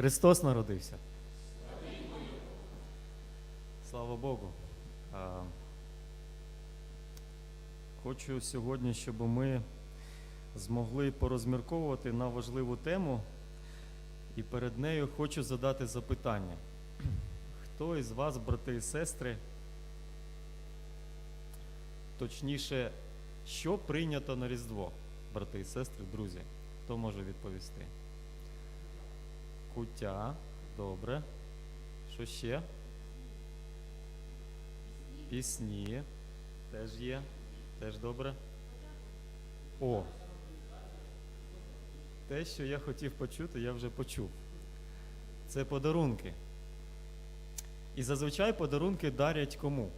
Христос народився. Слава Богу. Хочу сьогодні, щоб ми змогли порозмірковувати на важливу тему, і перед нею хочу задати запитання. Хто із вас, брати і сестри, точніше, що прийнято на Різдво, брати і сестри, друзі? Хто може відповісти? Куття, добре. Що ще? Пісні теж є. Теж добре. О. Те, що я хотів почути, я вже почув. Це подарунки. І зазвичай подарунки дарять кому?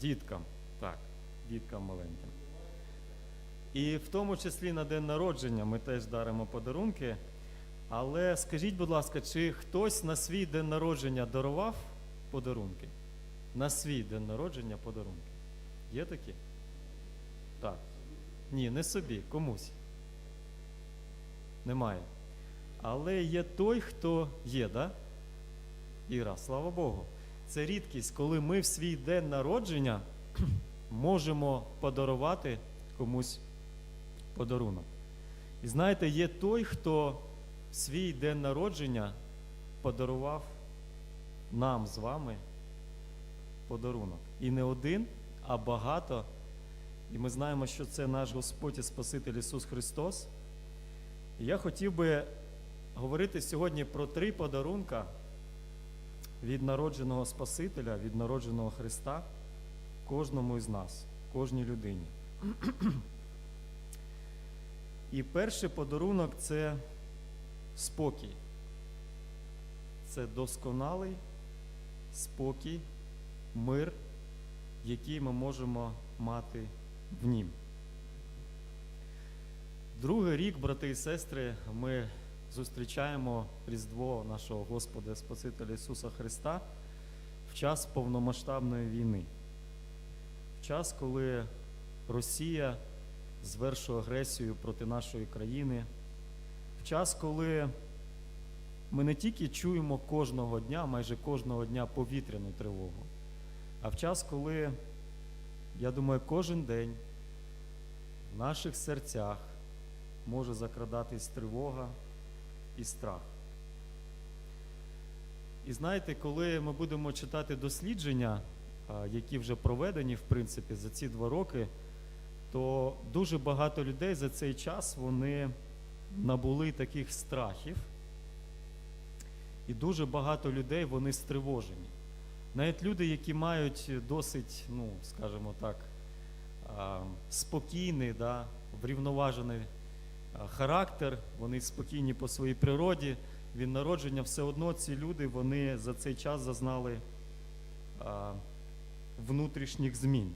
Діткам. Так, діткам маленьким. І в тому числі на день народження ми теж даримо подарунки. Але скажіть, будь ласка, чи хтось на свій день народження дарував подарунки? На свій день народження подарунки. Є такі? Так. Ні, не собі, комусь. Немає. Але є той, хто є, да? Іра, слава Богу. Це рідкість, коли ми в свій день народження можемо подарувати комусь подарунок. І знаєте, є той, хто свій день народження подарував нам з вами подарунок. І не один, а багато. І ми знаємо, що це наш Господь і Спаситель Ісус Христос. І я хотів би говорити сьогодні про три подарунка від народженого Спасителя, від народженого Христа кожному із нас, кожній людині. І перший подарунок це спокій. Це досконалий спокій, мир, який ми можемо мати в нім. Другий рік, брати і сестри, ми зустрічаємо Різдво нашого Господа Спасителя Ісуса Христа в час повномасштабної війни, в час, коли Росія звершує агресію проти нашої країни, в час, коли ми не тільки чуємо кожного дня, майже кожного дня повітряну тривогу, а в час, коли, я думаю, кожен день в наших серцях може закрадатись тривога і страх. І знаєте, коли ми будемо читати дослідження, які вже проведені, в принципі, за ці два роки, то дуже багато людей за цей час вони набули таких страхів, і дуже багато людей вони стривожені. Навіть люди, які мають досить, ну, скажімо так, спокійний, да, врівноважений характер, вони спокійні по своїй природі, від народження, все одно ці люди вони за цей час зазнали внутрішніх змін.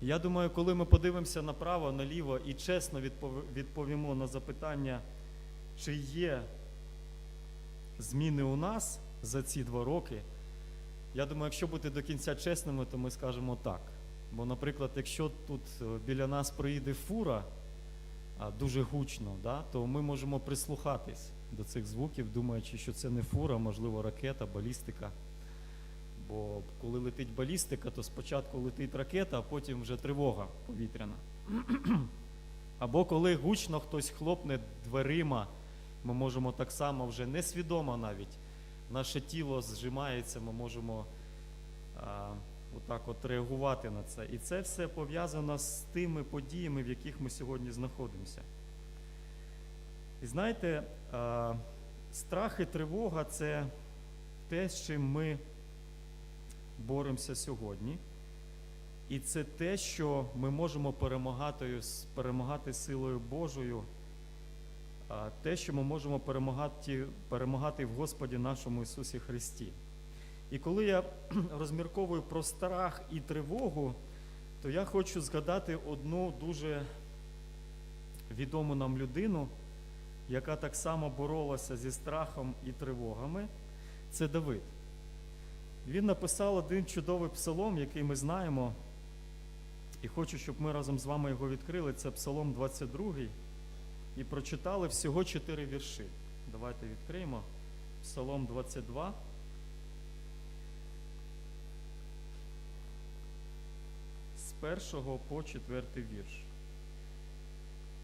Я думаю, коли ми подивимося направо, наліво і чесно відпов- відповімо на запитання, чи є зміни у нас за ці два роки, я думаю, якщо бути до кінця чесними, то ми скажемо так. Бо, наприклад, якщо тут е, біля нас проїде фура дуже гучно, да, то ми можемо прислухатись до цих звуків, думаючи, що це не фура, можливо, ракета, балістика. Бо коли летить балістика, то спочатку летить ракета, а потім вже тривога повітряна. Або коли гучно хтось хлопне дверима, ми можемо так само вже несвідомо навіть, наше тіло зжимається, ми можемо а, отак от реагувати на це. І це все пов'язано з тими подіями, в яких ми сьогодні знаходимося. І знаєте, а, страх і тривога це те, з чим ми боремося сьогодні. І це те, що ми можемо перемагати, перемагати силою Божою, те, що ми можемо перемагати, перемагати в Господі нашому Ісусі Христі. І коли я розмірковую про страх і тривогу, то я хочу згадати одну дуже відому нам людину, яка так само боролася зі страхом і тривогами. Це Давид. Він написав один чудовий псалом, який ми знаємо. І хочу, щоб ми разом з вами його відкрили. Це Псалом 22. і прочитали всього чотири вірші. Давайте відкриємо. Псалом 22. З першого по четвертий вірш.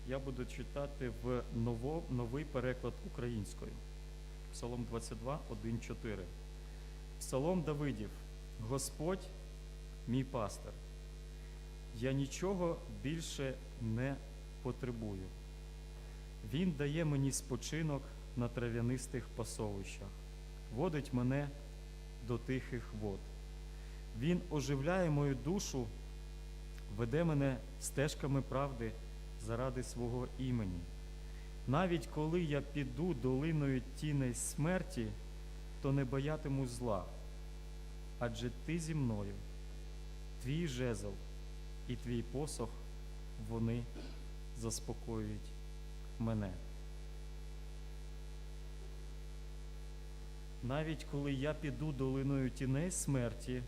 Я буду читати в ново, новий переклад українською. Псалом 22, 1, 4. Псалом Давидів. Господь мій пастир. Я нічого більше не потребую. Він дає мені спочинок на трав'янистих пасовищах, водить мене до тихих вод. Він оживляє мою душу, веде мене стежками правди заради свого імені. Навіть коли я піду долиною тіней смерті, то не боятиму зла, адже ти зі мною, твій жезл і твій посох, вони заспокоюють мене. Навіть коли я піду долиною тіней смерті,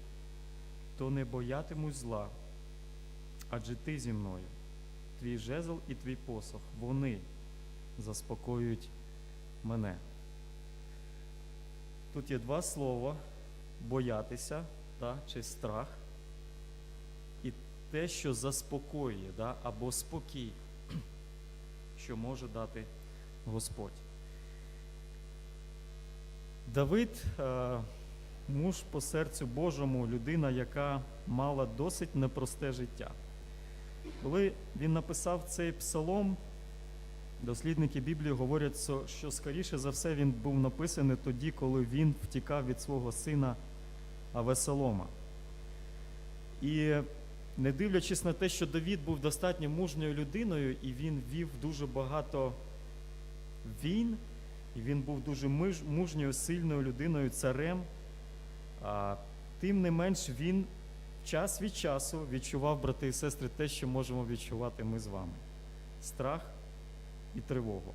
то не боятимусь зла, адже ти зі мною, твій жезл і твій посох, вони заспокоюють мене. Тут є два слова боятися та, чи страх, і те, що заспокоює, да, або спокій, що може дати Господь. Давид, е, муж по серцю Божому, людина, яка мала досить непросте життя. Коли він написав цей псалом, дослідники Біблії говорять, що- скоріше за все він був написаний тоді, коли він втікав від свого сина Авесолома. І не дивлячись на те, що Давід був достатньо мужньою людиною, і він вів дуже багато війн, і він був дуже мужньою, сильною людиною, царем. А, тим не менш, він час від часу відчував, брати і сестри, те, що можемо відчувати ми з вами: страх і тривогу.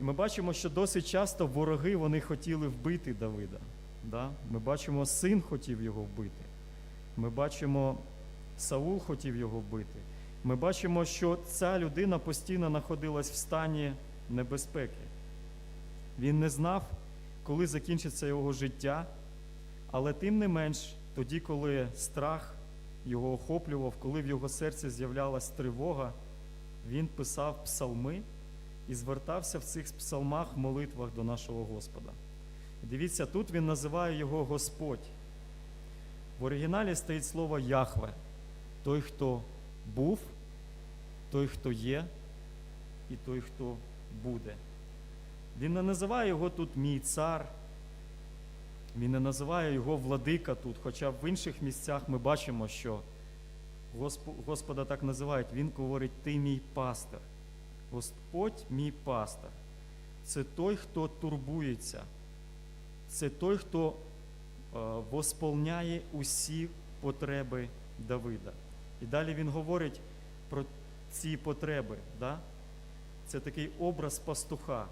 І ми бачимо, що досить часто вороги вони хотіли вбити Давида. Да? Ми бачимо, син хотів його вбити. Ми бачимо, Саул хотів його вбити. Ми бачимо, що ця людина постійно знаходилась в стані небезпеки. Він не знав, коли закінчиться його життя, але тим не менш, тоді, коли страх його охоплював, коли в його серці з'являлась тривога, він писав псалми і звертався в цих псалмах молитвах до нашого Господа. Дивіться, тут він називає його Господь. В оригіналі стоїть слово Яхве, той, хто був, той, хто є, і той, хто буде. Він не називає його тут мій цар, він не називає його владика тут, хоча в інших місцях ми бачимо, що Господа так називають. Він говорить, ти мій пастир. Господь мій пастир. Це той, хто турбується. Це той, хто е, восполняє усі потреби Давида. І далі він говорить про ці потреби. Да? Це такий образ пастуха,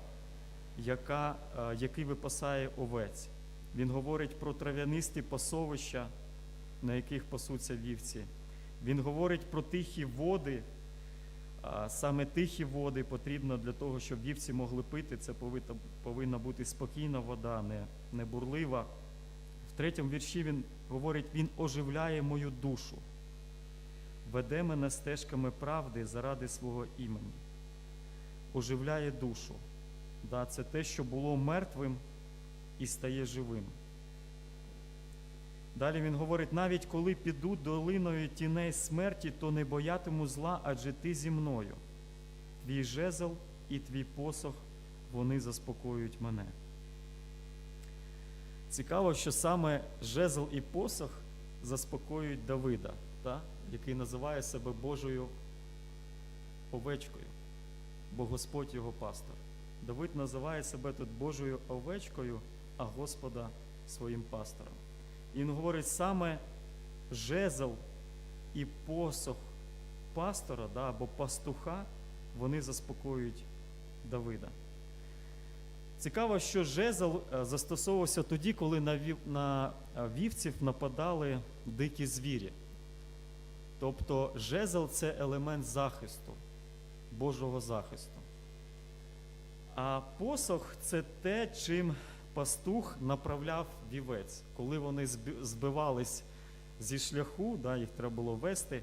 яка, е, який випасає овець. Він говорить про трав'янисті пасовища, на яких пасуться вівці. Він говорить про тихі води. Саме тихі води потрібно для того, щоб вівці могли пити. Це повинна бути спокійна вода, не, не бурлива. В третьому вірші він говорить: Він оживляє мою душу, веде мене стежками правди заради свого імені. Оживляє душу. Да, це те, що було мертвим і стає живим. Далі він говорить: навіть коли піду долиною тіней смерті, то не боятиму зла, адже ти зі мною. Твій жезл і твій посох вони заспокоюють мене. Цікаво, що саме жезл і посох заспокоюють Давида, та, який називає себе Божою овечкою, бо Господь його пастор. Давид називає себе тут Божою овечкою, а Господа своїм пастором. Він говорить саме жезл і посох пастора да, або пастуха, вони заспокоюють Давида. Цікаво, що жезл е, застосовувався тоді, коли на е, вівців нападали дикі звірі. Тобто жезл це елемент захисту. Божого захисту. А посох це те, чим пастух направляв вівець. Коли вони збивались зі шляху, да, їх треба було вести,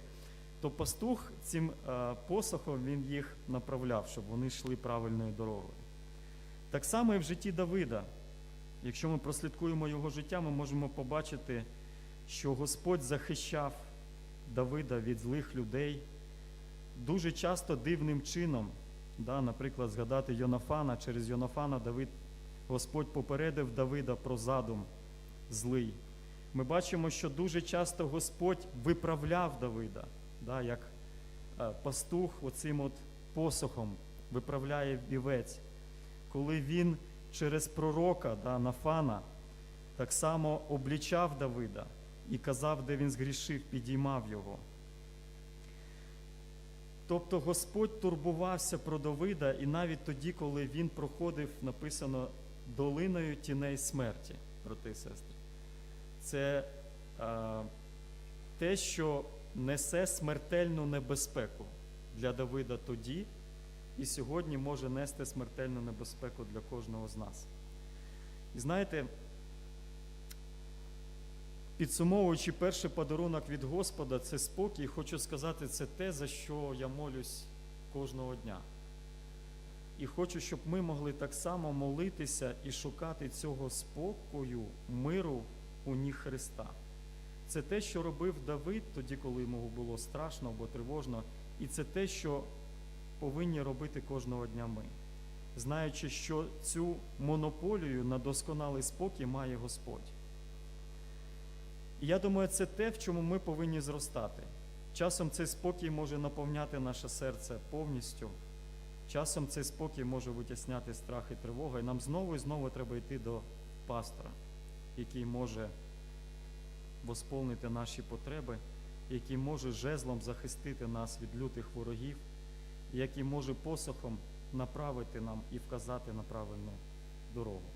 то пастух цим е, посохом він їх направляв, щоб вони йшли правильною дорогою. Так само і в житті Давида. Якщо ми прослідкуємо його життя, ми можемо побачити, що Господь захищав Давида від злих людей дуже часто дивним чином. Да, наприклад, згадати Йонафана, через Йонафана Давид, Господь попередив Давида про задум злий. Ми бачимо, що дуже часто Господь виправляв Давида, да, як е, пастух оцим от посохом виправляє вівець. Коли він через пророка да, Нафана так само облічав Давида і казав, де він згрішив, підіймав його. Тобто Господь турбувався про Давида і навіть тоді, коли він проходив, написано, долиною тіней смерті, брати і сестри. Це е, те, що несе смертельну небезпеку для Давида тоді, і сьогодні може нести смертельну небезпеку для кожного з нас. І знаєте, підсумовуючи перший подарунок від Господа, це спокій, хочу сказати, це те, за що я молюсь кожного дня. І хочу, щоб ми могли так само молитися і шукати цього спокою, миру у ніг Христа. Це те, що робив Давид тоді, коли йому було страшно або тривожно, і це те, що повинні робити кожного дня ми, знаючи, що цю монополію на досконалий спокій має Господь. І я думаю, це те, в чому ми повинні зростати. Часом цей спокій може наповняти наше серце повністю. Часом цей спокій може витісняти страх і тривога, і нам знову і знову треба йти до пастора, який може восполнити наші потреби, який може жезлом захистити нас від лютих ворогів, який може посохом направити нам і вказати на правильну дорогу.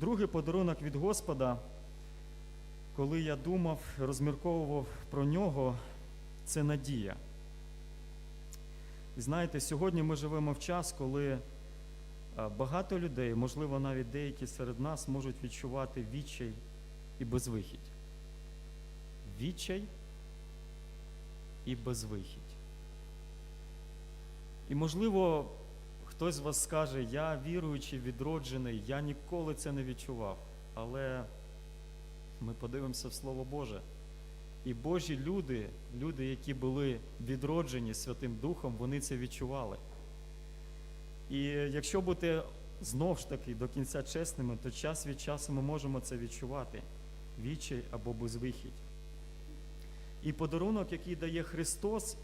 Другий подарунок від Господа, коли я думав, розмірковував про нього, це надія. І знаєте, сьогодні ми живемо в час, коли багато людей, можливо, навіть деякі серед нас, можуть відчувати відчай і безвихідь. Відчай і безвихідь. І, можливо, хтось з вас скаже, я віруючий, відроджений, я ніколи це не відчував. Але ми подивимося в Слово Боже. І Божі люди, люди, які були відроджені Святим Духом, вони це відчували. І якщо бути знов ж таки до кінця чесними, то час від часу ми можемо це відчувати відчай або безвихідь. І подарунок, який дає Христос,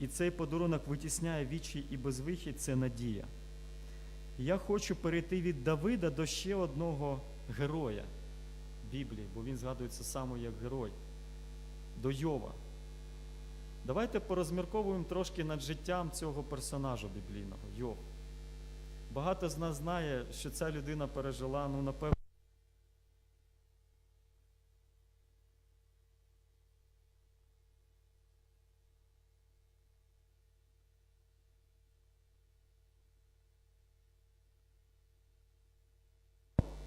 і цей подарунок витісняє відчай і безвихідь, це надія. Я хочу перейти від Давида до ще одного героя Біблії, бо він згадується саме як герой, до Йова. Давайте порозмірковуємо трошки над життям цього персонажа біблійного, Йов. Багато з нас знає, що ця людина пережила, ну, напевно,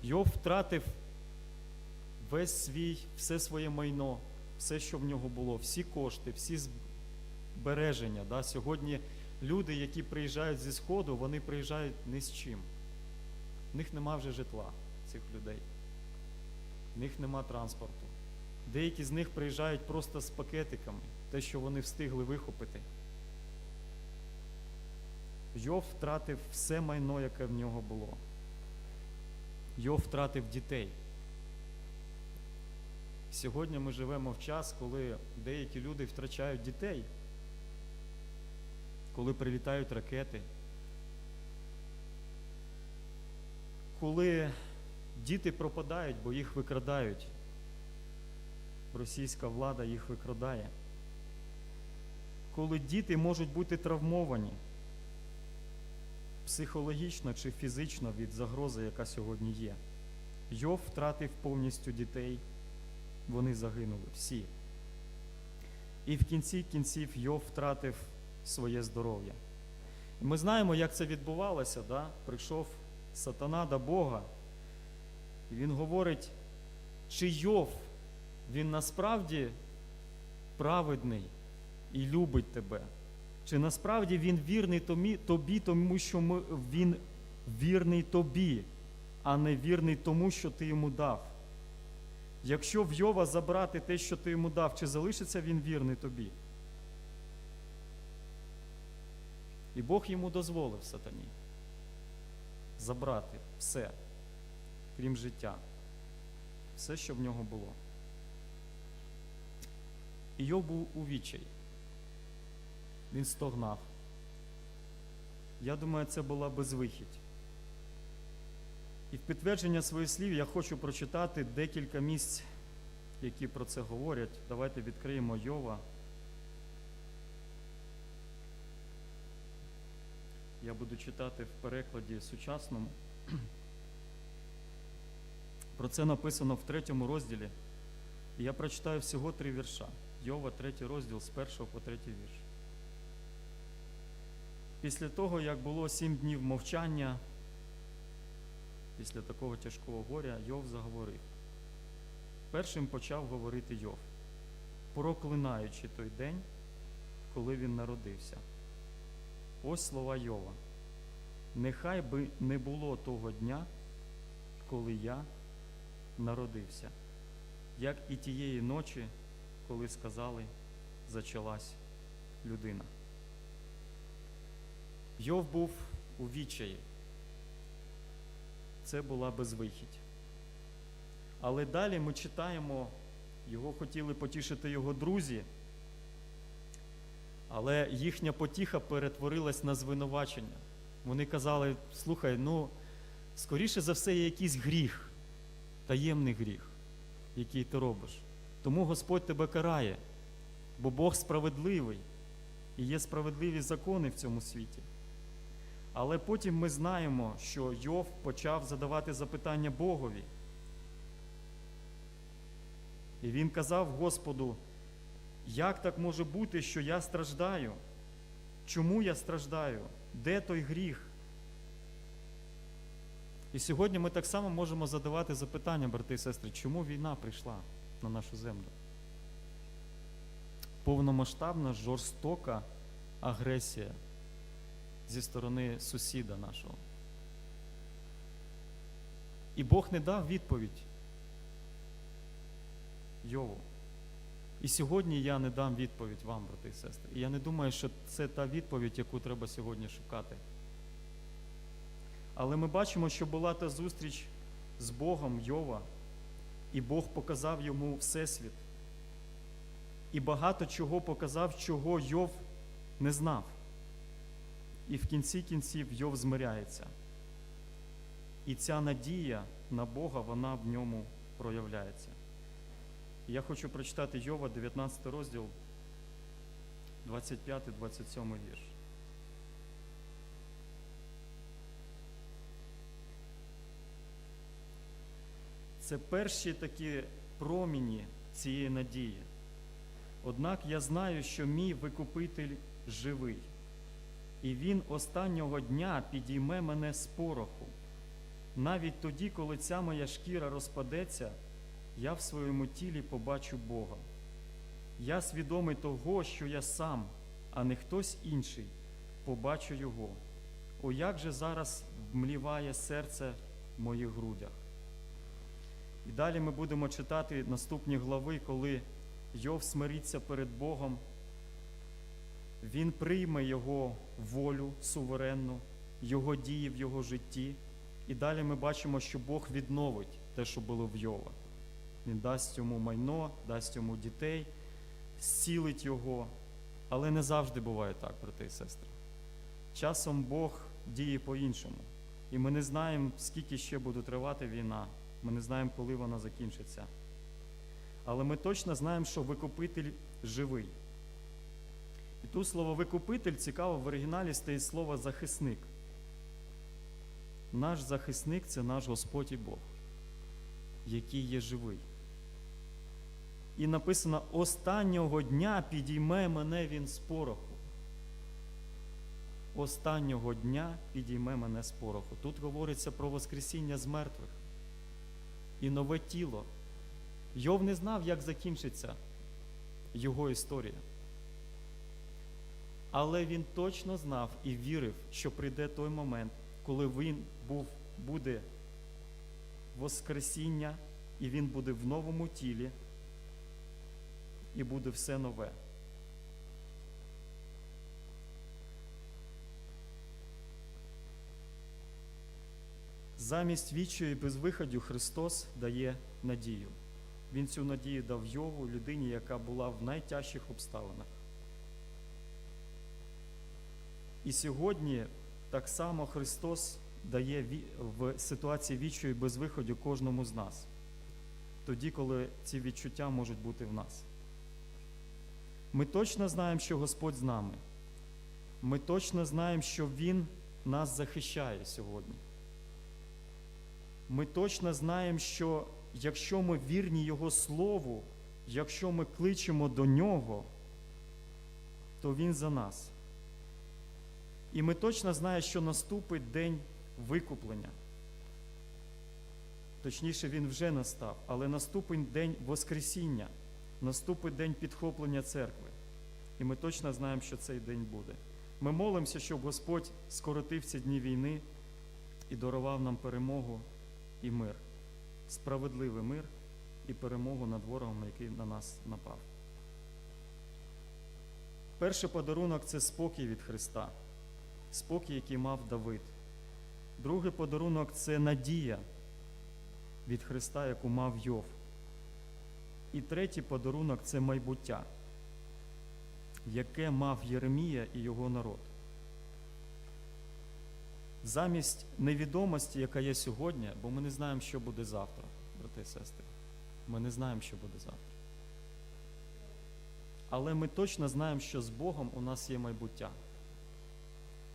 Йов втратив весь свій, все своє майно, все, що в нього було, всі кошти, всі збереження. Да? Сьогодні люди, які приїжджають зі Сходу, вони приїжджають не з чим. В них нема вже житла, цих людей. В них нема транспорту. Деякі з них приїжджають просто з пакетиками, те, що вони встигли вихопити. Йов втратив все майно, яке в нього було. Йов втратив дітей. Сьогодні ми живемо в час, коли деякі люди втрачають дітей, коли прилітають ракети, коли діти пропадають, бо їх викрадають. Російська влада їх викрадає. Коли діти можуть бути травмовані психологічно чи фізично від загрози, яка сьогодні є. Йов втратив повністю дітей, вони загинули всі. І в кінці кінців Йов втратив своє здоров'я. Ми знаємо, як це відбувалося. Да? Прийшов сатана до Бога, і він говорить, чи Йов, він насправді праведний і любить тебе. Чи насправді він вірний тобі, тому що він вірний тобі, а не вірний тому, що ти йому дав? Якщо в Йова забрати те, що ти йому дав, чи залишиться він вірний тобі? І Бог йому дозволив сатані забрати все, крім життя, все, що в нього було. І Йов був у відчаї. Він стогнав. Я думаю, це була безвихідь. І в підтвердження своїх слів я хочу прочитати декілька місць, які про це говорять. Давайте відкриємо Йова. Я буду читати в перекладі сучасному. Про це написано в третьому розділі. І я прочитаю всього три вірша. Йова, третій розділ з першого по третій вірш. Після того, як було сім днів мовчання, після такого тяжкого горя, Йов заговорив. Першим почав говорити Йов, проклинаючи той день, коли він народився. Ось слова Йова. Нехай би не було того дня, коли я народився, як і тієї ночі, коли сказали, зачалась людина. Йов був у відчаї. Це була безвихідь. Але далі ми читаємо, його хотіли потішити його друзі, але їхня потіха перетворилась на звинувачення. Вони казали: слухай, ну, скоріше за все, є якийсь гріх, таємний гріх, який ти робиш. Тому Господь тебе карає, бо Бог справедливий і є справедливі закони в цьому світі. Але потім ми знаємо, що Йов почав задавати запитання Богові. І він казав Господу, як так може бути, що я страждаю? Чому я страждаю? Де той гріх? І сьогодні ми так само можемо задавати запитання, брати і сестри, чому війна прийшла на нашу землю? Повномасштабна, жорстока агресія зі сторони сусіда нашого. І Бог не дав відповідь Йову. І сьогодні я не дам відповідь вам, брати і сестри. І я не думаю, що це та відповідь, яку треба сьогодні шукати. Але ми бачимо, що була та зустріч з Богом Йова, і Бог показав йому Всесвіт. І багато чого показав, чого Йов не знав. І в кінці кінців Йов змиряється. І ця надія на Бога, вона в ньому проявляється. Я хочу прочитати Йова, 19 розділ, 25-27 вірш. Це перші такі проміні цієї надії. Однак я знаю, що мій викупитель живий, і він останнього дня підійме мене з пороху. Навіть тоді, коли ця моя шкіра розпадеться, я в своєму тілі побачу Бога. Я свідомий того, що я сам, а не хтось інший, побачу Його. О, як же зараз вмліває серце в моїх грудях. І далі ми будемо читати наступні глави, коли Йов смириться перед Богом, він прийме Його волю суверенну, Його дії в його житті. І далі ми бачимо, що Бог відновить те, що було в Йова. Він дасть йому майно, дасть йому дітей, зцілить його. Але не завжди буває так, брати і сестри. Часом Бог діє по-іншому. І ми не знаємо, скільки ще буде тривати війна. Ми не знаємо, коли вона закінчиться. Але ми точно знаємо, що викупитель живий. І тут слово викупитель цікаво в оригіналі стоїть слово захисник. Наш захисник це наш Господь і Бог, який є живий. І написано: останнього дня підійме мене він з пороху. останнього дня підійме мене з пороху. Тут говориться про Воскресіння з мертвих і нове тіло. Йов не знав, як закінчиться його історія. Але він точно знав і вірив, що прийде той момент, коли він був, буде Воскресіння, і він буде в новому тілі, і буде все нове. Замість і безвиходю Христос дає надію. Він цю надію дав Йову, людині, яка була в найтяжчих обставинах. І сьогодні так само Христос дає в ситуації відчаю і безвиходю кожному з нас, тоді, коли ці відчуття можуть бути в нас. Ми точно знаємо, що Господь з нами. Ми точно знаємо, що Він нас захищає сьогодні. Ми точно знаємо, що якщо ми вірні Його Слову, якщо ми кличемо до Нього, то Він за нас. І ми точно знаємо, що наступить день викуплення. Точніше, він вже настав, але наступить день Воскресіння, наступить день підхоплення церкви. І ми точно знаємо, що цей день буде. Ми молимося, щоб Господь скоротив ці дні війни і дарував нам перемогу і мир, справедливий мир і перемогу над ворогом, який на нас напав. Перший подарунок це спокій від Христа, спокій, який мав Давид. Другий подарунок це надія від Христа, яку мав Йов. І третій подарунок це майбуття, яке мав Єремія і його народ. Замість невідомості, яка є сьогодні, бо ми не знаємо, що буде завтра, брати і сестри. Ми не знаємо, що буде завтра. Але ми точно знаємо, що з Богом у нас є майбуття.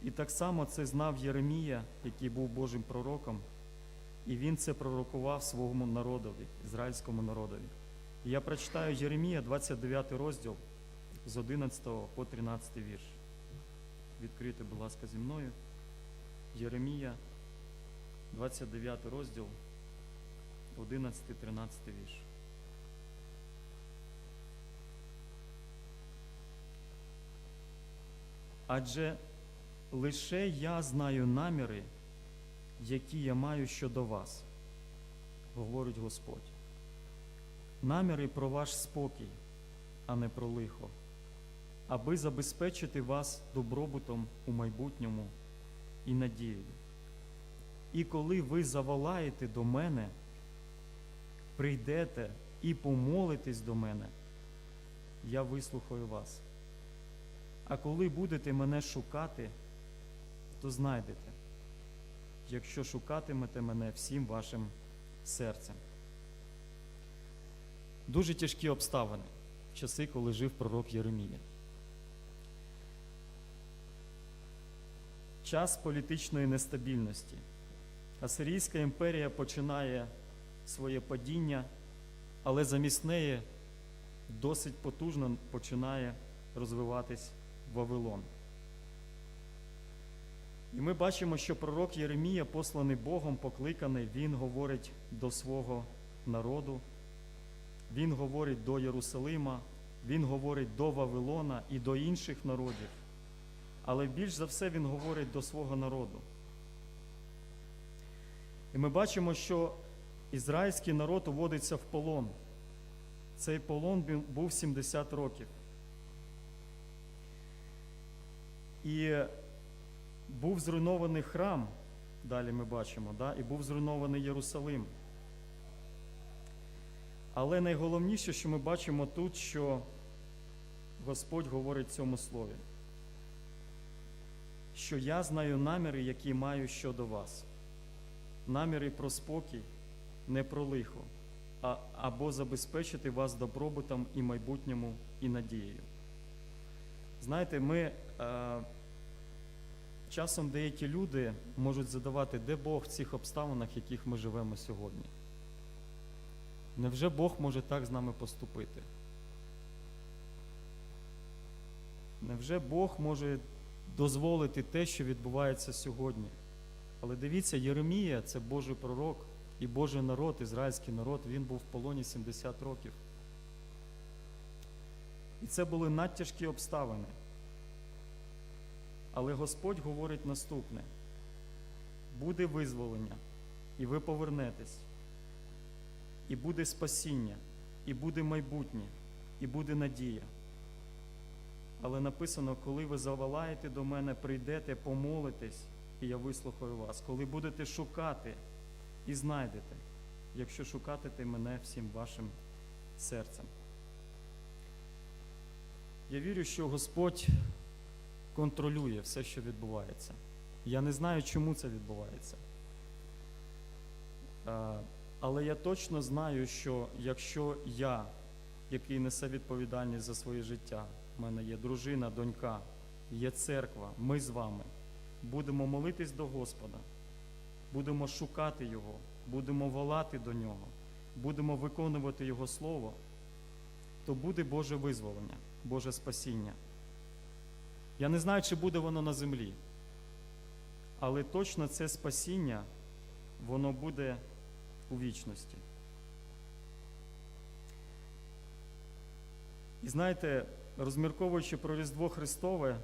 І так само це знав Єремія, який був Божим пророком, і він це пророкував своєму народові, ізраїльському народові. І я прочитаю Єремія, 29 розділ з 11 по 13 вірш. Відкрийте, будь ласка, зі мною. Єремія, 29 розділ, 11-13 вірш. Адже лише я знаю наміри, які я маю щодо вас, говорить Господь. Наміри про ваш спокій, а не про лихо, аби забезпечити вас добробутом у майбутньому і надією. І коли ви заволаєте до мене, прийдете і помолитесь до мене, я вислухаю вас. А коли будете мене шукати, то знайдете, якщо шукатимете мене всім вашим серцем. Дуже тяжкі обставини в часи, коли жив пророк Єремія. Час політичної нестабільності. Асирійська імперія починає своє падіння, але замість неї досить потужно починає розвиватись Вавилон. І ми бачимо, що пророк Єремія, посланий Богом, покликаний, він говорить до свого народу, він говорить до Єрусалима, він говорить до Вавилона і до інших народів. Але більш за все він говорить до свого народу. І ми бачимо, що ізраїльський народ уводиться в полон. Цей полон був 70 років. І був зруйнований храм, далі ми бачимо, да? і був зруйнований Єрусалим. Але найголовніше, що ми бачимо тут, що Господь говорить в цьому слові, що я знаю наміри, які маю щодо вас. Наміри про спокій, не про лихо, а, або забезпечити вас добробутом і майбутньому, і надією. Знаєте, ми е, часом деякі люди можуть задавати, де Бог в цих обставинах, в яких ми живемо сьогодні. Невже Бог може так з нами поступити? Невже Бог може дозволити те, що відбувається сьогодні. Але дивіться, Єремія це Божий пророк і Божий народ, ізраїльський народ, він був в полоні 70 років. І це були надтяжкі обставини. Але Господь говорить наступне: буде визволення, і ви повернетесь, і буде спасіння, і буде майбутнє, і буде надія. Але написано, коли ви завалаєте до мене, прийдете, помолитесь, і я вислухаю вас. Коли будете шукати і знайдете, якщо шукатите мене всім вашим серцем. Я вірю, що Господь контролює все, що відбувається. Я не знаю, чому це відбувається. Е, Але я точно знаю, що якщо я, який несе відповідальність за своє життя, в мене є дружина, донька, є церква, ми з вами будемо молитись до Господа, будемо шукати Його, будемо волати до Нього, будемо виконувати Його Слово, то буде Боже визволення, Боже спасіння. Я не знаю, чи буде воно на землі, але точно це спасіння, воно буде у вічності. І знаєте, розмірковуючи про Різдво Христове,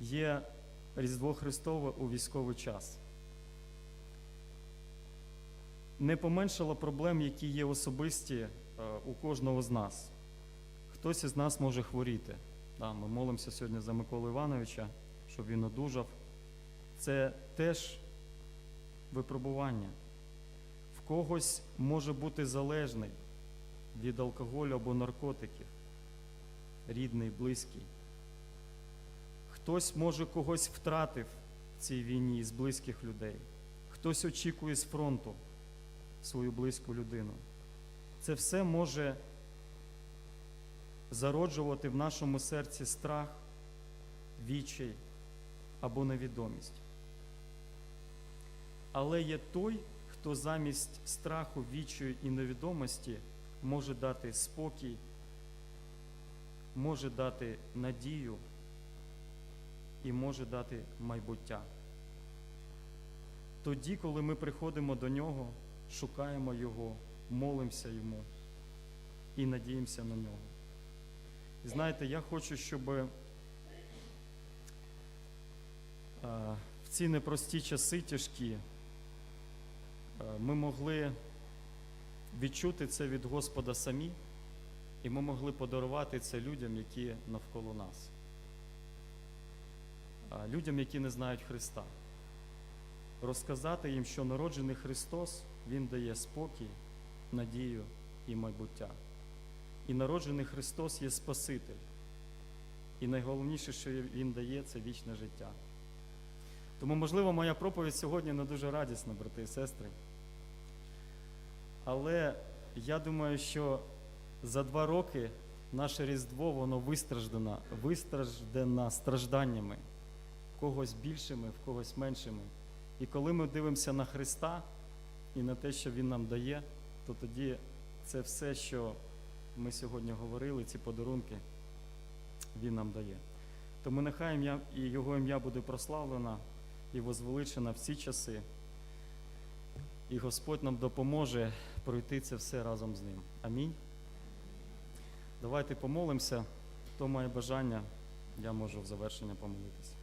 є Різдво Христове у військовий час. Не поменшало проблем, які є особисті е, у кожного з нас. Хтось із нас може хворіти. Да, ми молимося сьогодні за Миколу Івановича, щоб він одужав. Це теж випробування. В когось може бути залежний від алкоголю або наркотиків, рідний, близький. Хтось, може, когось втратив в цій війні з близьких людей. Хтось очікує з фронту свою близьку людину. Це все може зароджувати в нашому серці страх, відчай або невідомість. Але є той, хто замість страху, відчаю і невідомості може дати спокій, може дати надію і може дати майбуття. Тоді, коли ми приходимо до нього, шукаємо Його, молимося Йому і надіємося на нього. І знаєте, я хочу, щоб е, в ці непрості часи тяжкі е, ми могли відчути це від Господа самі, і ми могли подарувати це людям, які навколо нас, людям, які не знають Христа. Розказати їм, що народжений Христос, Він дає спокій, надію і майбуття. І народжений Христос є Спаситель. І найголовніше, що Він дає, це вічне життя. Тому, можливо, моя проповідь сьогодні не дуже радісна, брати і сестри. Але я думаю, що за два роки наше Різдво воно вистраждено, вистраждено стражданнями, в когось більшими, в когось меншими. І коли ми дивимося на Христа і на те, що Він нам дає, то тоді це все, що ми сьогодні говорили, ці подарунки, Він нам дає. Тому нехай ім'я і Його ім'я буде прославлено і возвеличено ці часи. І Господь нам допоможе пройти це все разом з ним. Амінь. Давайте помолимося. Хто має бажання, я можу в завершення помолитися.